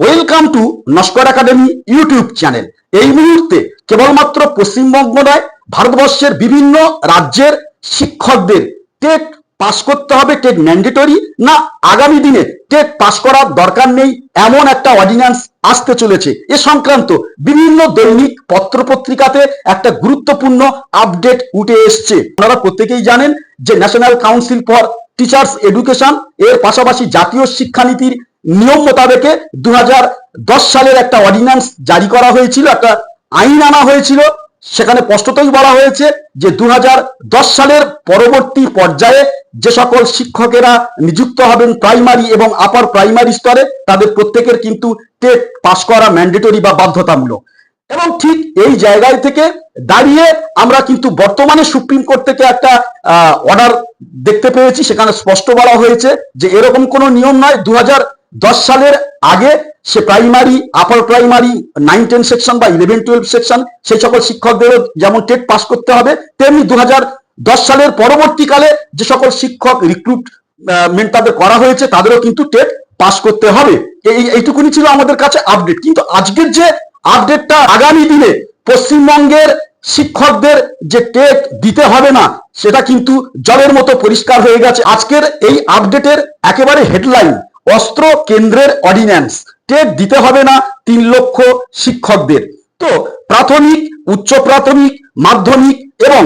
Welcome to Naskar academy YouTube channel এই মুহূর্তে কেবলমাত্র পশ্চিমবঙ্গ নয় ভারতবর্ষের বিভিন্ন রাজ্যের শিক্ষকদের টেট পাস করতে হবে। টেট ম্যান্ডেটরি না আগামী দিনে টেট পাস করার দরকার নেই, এমন একটা অর্ডিন্যান্স আসতে চলেছে। এ সংক্রান্ত বিভিন্ন দৈনিক পত্রপত্রিকাতে একটা গুরুত্বপূর্ণ আপডেট উঠে এসছে। আপনারা প্রত্যেকেই জানেন যে national council for teachers education এর পাশাপাশি জাতীয় শিক্ষানীতির নিয়ম মোতাবেকে দু সালের একটা অর্ডিন্যান্স জারি করা হয়েছিল, একটা আইন আনা হয়েছিল। সেখানে স্পষ্টতই বলা হয়েছে যে দু হাজার দশ সালের পরবর্তী পর্যায়ে যে সকল শিক্ষকেরা নিযুক্ত হবেন প্রাইমারি এবং আপার প্রাইমারি স্তরে, তাদের প্রত্যেকের কিন্তু টেট পাশ করা ম্যান্ডেটরি বা বাধ্যতামূলক। এবং ঠিক এই জায়গায় থেকে দাঁড়িয়ে আমরা কিন্তু বর্তমানে সুপ্রিম কোর্ট থেকে একটা অর্ডার দেখতে পেয়েছি। সেখানে স্পষ্ট বলা হয়েছে যে এরকম কোনো নিয়ম নয়। দু দশ সালের আগে সে primary upper primary nine ten section বা ইলেভেন টুয়েলভ সেকশন সেই সকল শিক্ষকদেরও যেমন টেট পাস করতে হবে, তেমনি দু দশ সালের পরবর্তীকালে যে সকল শিক্ষক রিক্রুটমেন্ট তাদের করা হয়েছে, তাদেরও কিন্তু টেট পাস করতে হবে। এই, এইটুকুনি ছিল আমাদের কাছে আপডেট কিন্তু আজকের যে আপডেটটা আগামী দিনে পশ্চিমবঙ্গের শিক্ষকদের যে টেট দিতে হবে না, সেটা কিন্তু জলের মতো পরিষ্কার হয়ে গেছে। আজকের এই আপডেটের একেবারে হেডলাইন অস্ত্র কেন্দ্রের অর্ডিন্যান্স টেট দিতে হবে না তিন লক্ষ শিক্ষকদের। তো প্রাথমিক, উচ্চ প্রাথমিক, মাধ্যমিক এবং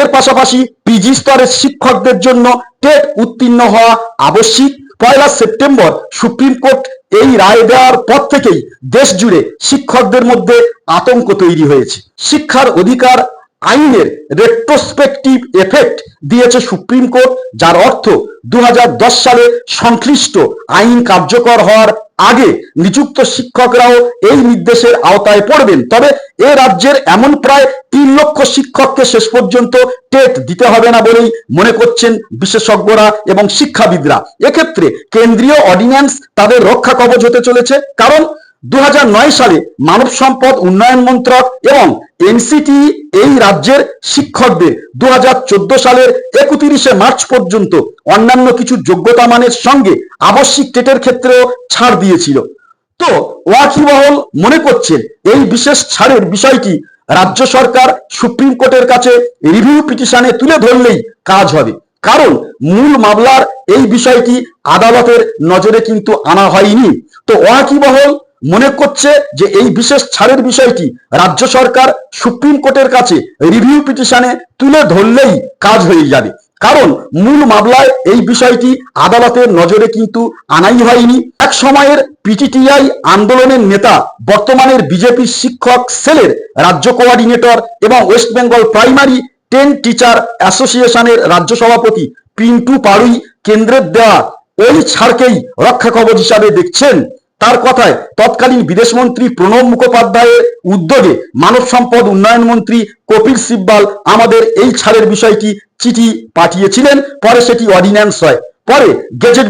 এর পাশাপাশি পিজি স্তরের শিক্ষকদের জন্য টেট উত্তীর্ণ হওয়া আবশ্যিক। পয়লা সেপ্টেম্বর সুপ্রিম কোর্ট এই রায় দেওয়ার পর থেকেই দেশ জুড়ে শিক্ষকদের মধ্যে আতঙ্ক তৈরি হয়েছে। শিক্ষার অধিকার আইনের রেট্রোস্পেকটিভ এফেক্ট দিয়েছে সুপ্রিম কোর্ট, যার অর্থ দুহাজার দশ সালে সংশ্লিষ্ট আইন কার্যকর হওয়ার আগে নিযুক্ত শিক্ষকরাও এই নির্দেশের আওতায় পড়বেন। তবে এ রাজ্যের এমন প্রায় তিন লক্ষ শিক্ষককে শেষ পর্যন্ত টেট দিতে হবে না বলেই মনে করছেন বিশেষজ্ঞরা এবং শিক্ষাবিদরা। এক্ষেত্রে কেন্দ্রীয় অর্ডিন্যান্স তাদের রক্ষা কবচ হতে চলেছে, কারণ দু হাজার নয় সালে মানব সম্পদ উন্নয়ন মন্ত্রক এবং এনসিটি এই রাজ্যের শিক্ষকদের দু সালের একত্রিশে মার্চ পর্যন্ত অন্যান্য কিছু যোগ্যতা মানের সঙ্গে আবশ্যিক টেটের ক্ষেত্রেও ছাড় দিয়েছিল। তো ওয়াকিবহল মনে করছেন এই বিশেষ ছাড়ের বিষয়টি রাজ্য সরকার সুপ্রিম কোর্টের কাছে রিভিউ পিটিশনে তুলে ধরলেই কাজ হবে। কারণ মূল মামলার এই বিষয়টি আদালতের নজরে কিন্তু আনা হয়নি। তো ওয়াকিবহল মনে করছে যে এই বিশেষ ছাড়ের বিষয়টি রাজ্য সরকার সুপ্রিম কোর্টের কাছে রিভিউ পিটিশনে তুলে ধরলেই কাজ হয়ে যাবে। কারণ মূল মামলায় এই বিষয়টি আদালতের নজরে কিন্তু আনাই হয়নি। এক সময়ের পিটিটিআই আন্দোলনের নেতা, বর্তমানের বিজেপি শিক্ষক, সেলের রাজ্য কোঅর্ডিনেটর এবং West Bengal primary ten teacher অ্যাসোসিয়েশনের রাজ্য সভাপতি পিন্টু পাড়ুই কেন্দ্রের দেওয়া ওই ছাড়কেই রক্ষা কবচ হিসাবে দেখছেন। তার কথায় তৎকালীন বিদেশমন্ত্রী প্রণব মুখোপাধ্যায়ের উদ্যোগে মানব সম্পদ উন্নয়ন মন্ত্রী কপিল সিব্বাল আমাদের এই ছাড়ের বিষয়টি চিঠি পাঠিয়েছিলেন। পরে সেটি অর্ডিন্যান্স হয়। পরে গেজেট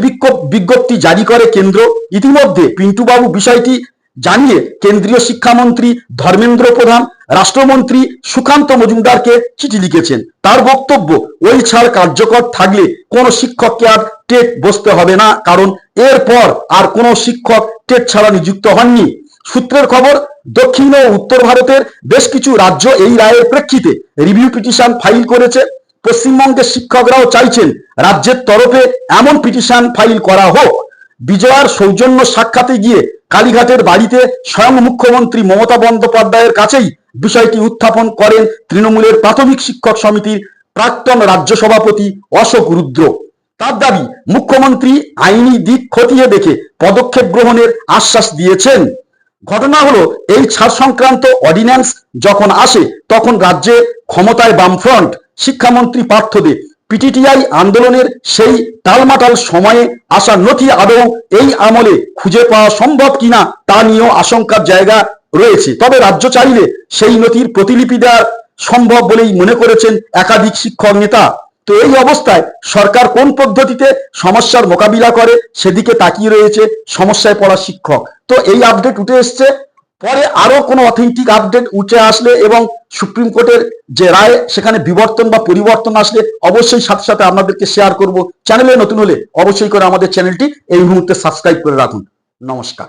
বিজ্ঞপ্তি জারি করে কেন্দ্র। ইতিমধ্যে পিন্টুবাবু বিষয়টি জানিয়ে কেন্দ্রীয় শিক্ষামন্ত্রী ধর্মেন্দ্র প্রধান, রাষ্ট্রমন্ত্রী সুকান্ত মজুমদারকে চিঠি লিখেছেন। তার বক্তব্য, ওই ছাড় কার্যকর থাকলে কোনো শিক্ষককে আর টেট বসতে হবে না, কারণ এরপর আর কোনো শিক্ষক টেট ছাড়া নিযুক্ত হননি। সূত্রের খবর, দক্ষিণ ও উত্তর ভারতের বেশ কিছু রাজ্য এই রায়ের প্রেক্ষিতে রিভিউ পিটিশন ফাইল করেছে। পশ্চিমবঙ্গের শিক্ষকরাও চাইছেন রাজ্যের তরফে এমন পিটিশন ফাইল করা হোক। বিজয়ার সৌজন্য সাক্ষাতে গিয়ে কালীঘাটের বাড়িতে স্বয়ং মুখ্যমন্ত্রী মমতা বন্দ্যোপাধ্যায়ের কাছেই বিষয়টি উত্থাপন করেন তৃণমূলের প্রাথমিক শিক্ষক সমিতির প্রাক্তন রাজ্য সভাপতি অশোক রুদ্র। তার দাবি, মুখ্যমন্ত্রী আইনি দিক খতিয়ে দেখে পদক্ষেপ গ্রহণের আশ্বাস দিয়েছেন। ঘটনা হলো, এই ছাড় সংক্রান্ত অর্ডিন্যান্স যখন আসে, তখন রাজ্যে ক্ষমতায় বামফ্রন্ট, শিক্ষামন্ত্রী পার্থ দে পিটিটিআই আন্দোলনের সেই টালমাটাল সময়ে আসা নথি আদৌ এই আমলে খুঁজে পাওয়া সম্ভব কিনা তা নিয়েও আশঙ্কার জায়গা রয়েছে। তবে রাজ্য চাইলে সেই নথির প্রতিলিপি দেওয়া সম্ভব বলেই মনে করেছেন একাধিক শিক্ষক নেতা। তো এই অবস্থায় সরকার কোন পদ্ধতিতে সমস্যার মোকাবিলা করে সেদিকে তাকিয়ে রয়েছে? সমস্যায় পড়া শিক্ষক। তো এই আপডেট উঠে এসছে। পরে আরও কোনো অথেন্টিক আপডেট উঠে আসলে এবং সুপ্রিম কোর্টের যে রায়, সেখানে বিবর্তন বা পরিবর্তন আসলে অবশ্যই সাথে সাথে আপনাদেরকে শেয়ার করব। চ্যানেলে নতুন হলে অবশ্যই করে আমাদের চ্যানেলটি এই মুহূর্তে সাবস্ক্রাইব করে রাখুন। নমস্কার।